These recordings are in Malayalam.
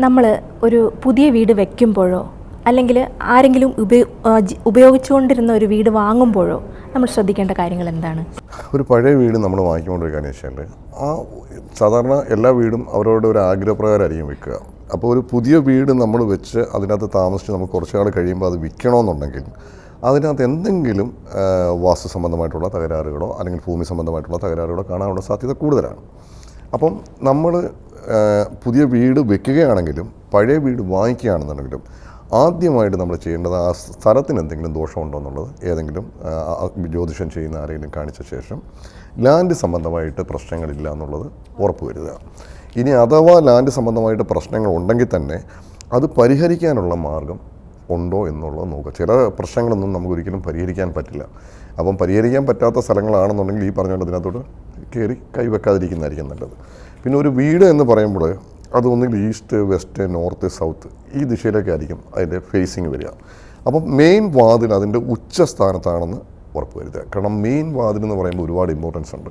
നമ്മൾ ഒരു പുതിയ വീട് വെക്കുമ്പോഴോ അല്ലെങ്കിൽ ആരെങ്കിലും ഉപയോ ഉപയോഗിച്ചുകൊണ്ടിരുന്ന ഒരു വീട് വാങ്ങുമ്പോഴോ നമ്മൾ ശ്രദ്ധിക്കേണ്ട കാര്യങ്ങൾ എന്താണ്? ഒരു പഴയ വീട് നമ്മൾ വാങ്ങിക്കൊണ്ടൊരു കാര്യം വെച്ചാൽ ആ സാധാരണ എല്ലാ വീടും അവരോട് ഒരു ആഗ്രഹപ്രകാരമായിരിക്കും വെക്കുക. അപ്പോൾ ഒരു പുതിയ വീട് നമ്മൾ വെച്ച് അതിനകത്ത് താമസിച്ച് നമുക്ക് കുറച്ച് നാൾ കഴിയുമ്പോൾ അത് വിൽക്കണമെന്നുണ്ടെങ്കിൽ അതിനകത്ത് എന്തെങ്കിലും വാസ്തു സംബന്ധമായിട്ടുള്ള തകരാറുകളോ അല്ലെങ്കിൽ ഭൂമി സംബന്ധമായിട്ടുള്ള തകരാറുകളോ കാണാനുള്ള സാധ്യത കൂടുതലാണ്. അപ്പം നമ്മൾ പുതിയ വീട് വെക്കുകയാണെങ്കിലും പഴയ വീട് വാങ്ങിക്കുകയാണെന്നുണ്ടെങ്കിലും ആദ്യമായിട്ട് നമ്മൾ ചെയ്യേണ്ടത് ആ സ്ഥലത്തിന് എന്തെങ്കിലും ദോഷമുണ്ടോ എന്നുള്ളത് ഏതെങ്കിലും ജ്യോതിഷം ചെയ്യുന്ന ആരെങ്കിലും കാണിച്ച ശേഷം ലാൻഡ് സംബന്ധമായിട്ട് പ്രശ്നങ്ങളില്ല എന്നുള്ളത് ഉറപ്പ് വരുത്തുക ഇനി അഥവാ ലാൻഡ് സംബന്ധമായിട്ട് പ്രശ്നങ്ങൾ ഉണ്ടെങ്കിൽ തന്നെ അത് പരിഹരിക്കാനുള്ള മാർഗം ഉണ്ടോ എന്നുള്ളത് നോക്കുക. ചില പ്രശ്നങ്ങളൊന്നും നമുക്കൊരിക്കലും പരിഹരിക്കാൻ പറ്റില്ല. അപ്പം പരിഹരിക്കാൻ പറ്റാത്ത സ്ഥലങ്ങളാണെന്നുണ്ടെങ്കിൽ ഈ പറഞ്ഞുകൊണ്ട് ഇതിനകത്തോട്ട് കയറി കൈവെക്കാതിരിക്കുന്നതായിരിക്കും നല്ലത്. പിന്നെ ഒരു വീട് എന്ന് പറയുമ്പോൾ അത് ഒന്നുകിൽ ഈസ്റ്റ് വെസ്റ്റ് നോർത്ത് സൗത്ത് ഈ ദിശയിലേക്കായിരിക്കും അതിന്റെ ഫേസിങ് വരിക. അപ്പം മെയിൻ വാതിൽ അതിന്റെ ഉച്ച സ്ഥാനത്താണെന്ന് ഉറപ്പ് വരുത്തുക. കാരണം മെയിൻ വാതിൽ എന്ന് പറയുമ്പോൾ ഒരുപാട് ഇമ്പോർട്ടൻസ് ഉണ്ട്.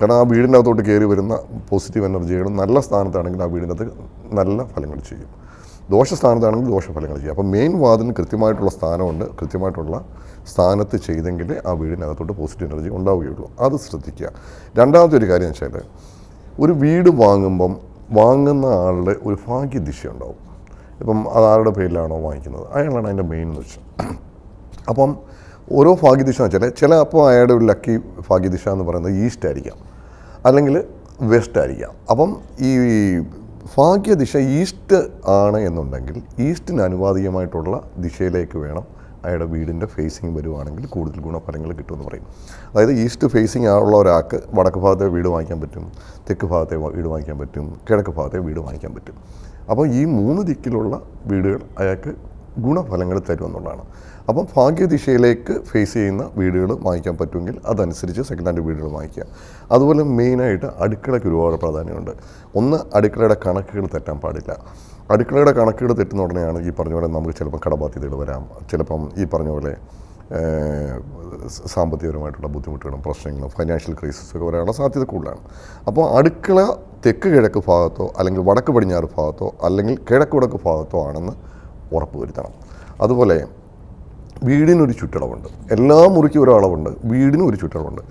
കാരണം ആ വീടിന്റെ അകത്തോട്ട് കയറി വരുന്ന പോസിറ്റീവ് എനർജികൾ നല്ല സ്ഥാനത്താണെങ്കിൽ ആ വീടിന്റെ അകത്ത് നല്ല ഫലങ്ങൾ ചെയ്യും. ദോഷസ്ഥാനത്താണെങ്കിൽ ദോഷഫലങ്ങൾ ചെയ്യുക. അപ്പോൾ മെയിൻ വാതിലിന് കൃത്യമായിട്ടുള്ള സ്ഥാനമുണ്ട്. കൃത്യമായിട്ടുള്ള സ്ഥാനത്ത് ചെയ്തെങ്കിൽ ആ വീടിനകത്തോട്ട് പോസിറ്റീവ് എനർജി ഉണ്ടാവുകയുള്ളൂ. അത് ശ്രദ്ധിക്കുക. രണ്ടാമത്തെ ഒരു കാര്യം വെച്ചാൽ ഒരു വീട് വാങ്ങുമ്പം വാങ്ങുന്ന ആളുടെ ഒരു ഭാഗ്യദിശ ഉണ്ടാവും ഇപ്പം അത് ആരുടെ പേരിലാണോ വാങ്ങിക്കുന്നത്? അയാളാണ് അതിന്റെ മെയിൻ എന്ന് വെച്ചാൽ അപ്പം ഓരോ ഭാഗ്യദിശ എന്ന് വെച്ചാൽ ചില അപ്പോൾ അയാളുടെ ഒരു ലക്കി ഭാഗ്യദിശ എന്ന് പറയുന്നത് ഈസ്റ്റ് ആയിരിക്കാം. അല്ലെങ്കിൽ വെസ്റ്റ് ആയിരിക്കാം. അപ്പം ഈ ഭാഗ്യദിശ ഈസ്റ്റ് ആണ് എന്നുണ്ടെങ്കിൽ ഈസ്റ്റിന് അനുവാദികമായിട്ടുള്ള ദിശയിലേക്ക് വേണം അയാളുടെ വീടിന്റെ ഫേസിങ് വരുവാണെങ്കിൽ കൂടുതൽ ഗുണഫലങ്ങൾ കിട്ടുമെന്ന് പറയും. അതായത് ഈസ്റ്റ് ഫേസിങ് ഉള്ള ഒരാൾക്ക് വടക്ക് ഭാഗത്തെ വീട് വാങ്ങിക്കാൻ പറ്റും തെക്ക് ഭാഗത്തെ വീട് വാങ്ങിക്കാൻ പറ്റും കിഴക്ക് ഭാഗത്തെ വീട് വാങ്ങിക്കാൻ പറ്റും. അപ്പോൾ ഈ മൂന്ന് ദിക്കിലുള്ള വീടുകൾ അയാൾക്ക് ഗുണഫലങ്ങൾ തരുമെന്നുള്ളതാണ്. അപ്പം ഭാഗ്യദിശയിലേക്ക് ഫേസ് ചെയ്യുന്ന വീടുകൾ വാങ്ങിക്കാൻ പറ്റുമെങ്കിൽ അതനുസരിച്ച് സെക്കൻഡ് ഹാൻഡ് വീടുകൾ വാങ്ങിക്കുക. അതുപോലെ മെയിനായിട്ട് അടുക്കളയ്ക്ക് ഒരുപാട് പ്രാധാന്യമുണ്ട്. ഒന്ന് അടുക്കളയുടെ കണക്കുകൾ തെറ്റാൻ പാടില്ല. അടുക്കളയുടെ കണക്കുകൾ തെറ്റുന്ന ഉടനെയാണ് ഈ പറഞ്ഞ പോലെ നമുക്ക് ചിലപ്പം കടബാധ്യതകൾ വരാം. ചിലപ്പം ഈ പറഞ്ഞ പോലെ സാമ്പത്തികപരമായിട്ടുള്ള ബുദ്ധിമുട്ടുകളും പ്രശ്നങ്ങളും ഫൈനാൻഷ്യൽ ക്രൈസിസ് ഒക്കെ വരാനുള്ള സാധ്യത കൂടുതലാണ്. അപ്പോൾ അടുക്കള തെക്ക് കിഴക്ക് ഭാഗത്തോ അല്ലെങ്കിൽ വടക്ക് പടിഞ്ഞാറ് ഭാഗത്തോ അല്ലെങ്കിൽ കിഴക്ക് വടക്ക് ഭാഗത്തോ ആണെന്ന് ഉറപ്പ് വരുത്തണം അതുപോലെ വീടിനൊരു ചുറ്റളവുണ്ട്. എല്ലാ മുറിക്കും ഒരു അളവുണ്ട് വീടിനും ഒരു ചുറ്റളവുണ്ട്.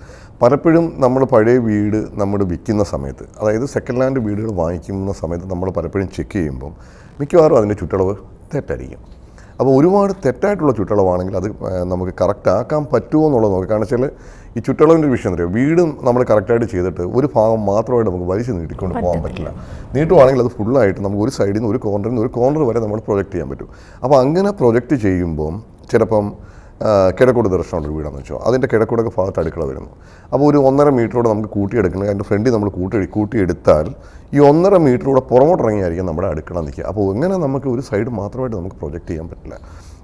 പലപ്പോഴും നമ്മൾ പഴയ വീട് നമ്മൾ വിൽക്കുന്ന സമയത്ത് അതായത് സെക്കൻഡ് ഹാൻഡ് വീടുകൾ വാങ്ങിക്കുന്ന സമയത്ത് നമ്മൾ പലപ്പോഴും ചെക്ക് ചെയ്യുമ്പം മിക്കവാറും അതിന്റെ ചുറ്റളവ് തെറ്റായിരിക്കും. അപ്പോൾ ഒരുപാട് തെറ്റായിട്ടുള്ള ചുറ്റളവാണെങ്കിൽ അത് നമുക്ക് കറക്റ്റ് ആക്കാൻ പറ്റുമോ എന്നുള്ളത് നോക്കുക കാരണം വെച്ചാൽ ഈ ചുറ്റളവിന്റെ ഒരു വിഷയം പറയുക? വീടും നമ്മൾ കറക്റ്റായിട്ട് ചെയ്തിട്ട് ഒരു ഭാഗം മാത്രമായിട്ട് നമുക്ക് വലിച്ചു നീട്ടിക്കൊണ്ട് പോകാൻ പറ്റില്ല. നീട്ടുവാണെങ്കിൽ അത് ഫുള്ളായിട്ട് നമുക്ക് ഒരു സൈഡിൽ നിന്ന് ഒരു കോർണറിൽ നിന്ന് ഒരു കോർണർ വരെ നമ്മൾ പ്രൊജക്റ്റ് ചെയ്യാൻ പറ്റും. അപ്പോൾ അങ്ങനെ പ്രൊജക്റ്റ് ചെയ്യുമ്പം ചിലപ്പം കിഴക്കോട് ദർശനമുള്ള ഒരു വീടാണെന്ന് വെച്ചോ. അതിന്റെ കിഴക്കൂടൊക്കെ ഭാഗത്ത് അടുക്കള വരുന്നു. അപ്പോൾ ഒരു ഒന്നര മീറ്ററോടെ നമുക്ക് കൂട്ടിയെടുക്കണം. അതിന്റെ ഫ്രണ്ടിൽ നമ്മൾ കൂട്ടി കൂട്ടിയെടുത്താൽ ഈ ഒന്നര മീറ്ററൂടെ പുറമോട്ട് ഇറങ്ങിയായിരിക്കും നമ്മുടെ അടുക്കള നിൽക്കുക. അപ്പോൾ ഇങ്ങനെ നമുക്ക് ഒരു സൈഡ് മാത്രമായിട്ട് നമുക്ക് പ്രൊജക്റ്റ് ചെയ്യാൻ പറ്റില്ല.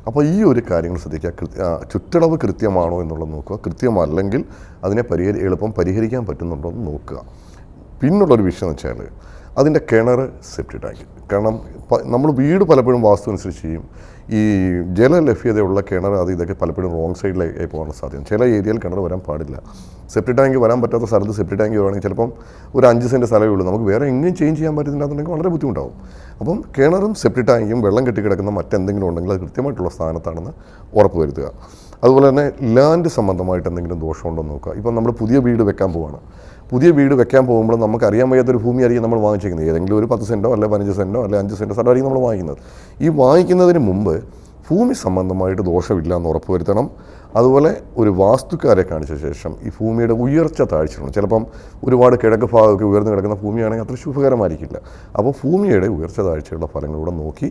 അപ്പോൾ ഈ ഒരു കാര്യങ്ങൾ ശ്രദ്ധിക്കുക. ചുറ്റളവ് കൃത്യമാണോ എന്നുള്ളത് നോക്കുക. കൃത്യമല്ലെങ്കിൽ അതിനെ പരിഹരി എളുപ്പം പരിഹരിക്കാൻ പറ്റുന്നുണ്ടോ എന്ന് നോക്കുക. പിന്നുള്ളൊരു വിഷയം എന്ന് വെച്ചാൽ അതിന്റെ കിണർ സെപ്റ്റി ടാങ്ക് കാരണം നമ്മൾ വീട് പലപ്പോഴും വാസ്തു അനുസരിച്ച് ചെയ്യും. ഈ ജലലഭ്യതയുള്ള കിണർ അത് ഇതൊക്കെ പലപ്പോഴും റോങ് സൈഡിലേക്ക് പോകാനുള്ള സാധ്യത. ചില ഏരിയയിൽ കിണർ വരാൻ പാടില്ല. സെപ്റ്റി ടാങ്ക് വരാൻ പറ്റാത്ത സ്ഥലത്ത് സെപ്റ്റി ടാങ്ക് വരുവാണെങ്കിൽ ചിലപ്പം ഒരു അഞ്ച് സെന്റ് സ്ഥലമേ ഉള്ളൂ. നമുക്ക് വേറെ എങ്ങനെയും ചേഞ്ച് ചെയ്യാൻ പറ്റുന്നില്ലാന്നുണ്ടെങ്കിൽ വളരെ ബുദ്ധിമുട്ടാവും. അപ്പം കിണറും സെപ്റ്റി ടാങ്കും വെള്ളം കെട്ടിക്കിടക്കുന്ന മറ്റെന്തെങ്കിലും ഉണ്ടെങ്കിൽ അത് കൃത്യമായിട്ടുള്ള സ്ഥാനത്താണെന്ന് ഉറപ്പ് വരുത്തുക. അതുപോലെ തന്നെ ലാൻഡ് സംബന്ധമായിട്ട് എന്തെങ്കിലും ദോഷമുണ്ടോ നോക്കുക. ഇപ്പം നമ്മൾ പുതിയ വീട് വെക്കാൻ പോവാണ്. പുതിയ വീട് വെക്കാൻ പോകുമ്പോൾ നമുക്ക് അറിയാൻ വയ്യാത്തൊരു ഭൂമിയായിരിക്കും നമ്മൾ വാങ്ങിച്ചിരിക്കുന്നത്. ഏതെങ്കിലും ഒരു പത്ത് സെന്റോ അല്ലെങ്കിൽ പതിനഞ്ച് സെന്റോ അല്ലെങ്കിൽ അഞ്ച് സെന്റോ സ്ഥലമായിരിക്കും നമ്മൾ വാങ്ങിക്കുന്നത്. ഈ വാങ്ങിക്കുന്നതിന് മുമ്പ് ഭൂമി സംബന്ധമായിട്ട് ദോഷമില്ല എന്ന് ഉറപ്പുവരുത്തണം അതുപോലെ ഒരു വാസ്തുക്കാരെ കാണിച്ച ശേഷം ഈ ഭൂമിയുടെ ഉയർച്ച താഴ്ചയുണ്ട് ചിലപ്പം ഒരുപാട് കിഴക്ക് ഭാഗമൊക്കെ ഉയർന്നു കിടക്കുന്ന ഭൂമിയാണെങ്കിൽ അത്ര ശുഭകരമായിരിക്കില്ല. അപ്പോൾ ഭൂമിയുടെ ഉയർച്ച താഴ്ചയുള്ള ഫലങ്ങളൂടെ നോക്കി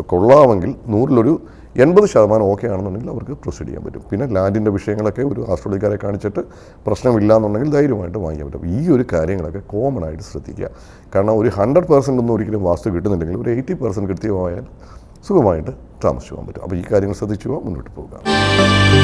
കൊള്ളാമെങ്കിൽ നൂറിലൊരു എൺപത് ശതമാനം ഓക്കെ ആണെന്നുണ്ടെങ്കിൽ അവർക്ക് പ്രൊസീഡ് ചെയ്യാൻ പറ്റും. പിന്നെ ലാൻഡിന്റെ വിഷയങ്ങളൊക്കെ ഒരു ആസ്ട്രോളിക്കാരെ കാണിച്ചിട്ട് പ്രശ്നമില്ല എന്നുണ്ടെങ്കിൽ ധൈര്യമായിട്ട് വാങ്ങിക്കാൻ പറ്റും. ഈ ഒരു കാര്യങ്ങളൊക്കെ കോമൺ ആയിട്ട് ശ്രദ്ധിക്കുക. കാരണം ഒരു ഹൺഡ്രഡ് പെർസെന്റ് ഒന്നും ഒരിക്കലും വാസ്തു കിട്ടുന്നുണ്ടെങ്കിൽ ഒരു എയ്റ്റി പെർസെന്റ് കൃത്യമായാൽ സുഖമായിട്ട് താമസിച്ചു പോകാൻ പറ്റും. അപ്പോൾ ഈ കാര്യങ്ങൾ ശ്രദ്ധിച്ചു മുന്നോട്ട് പോകുക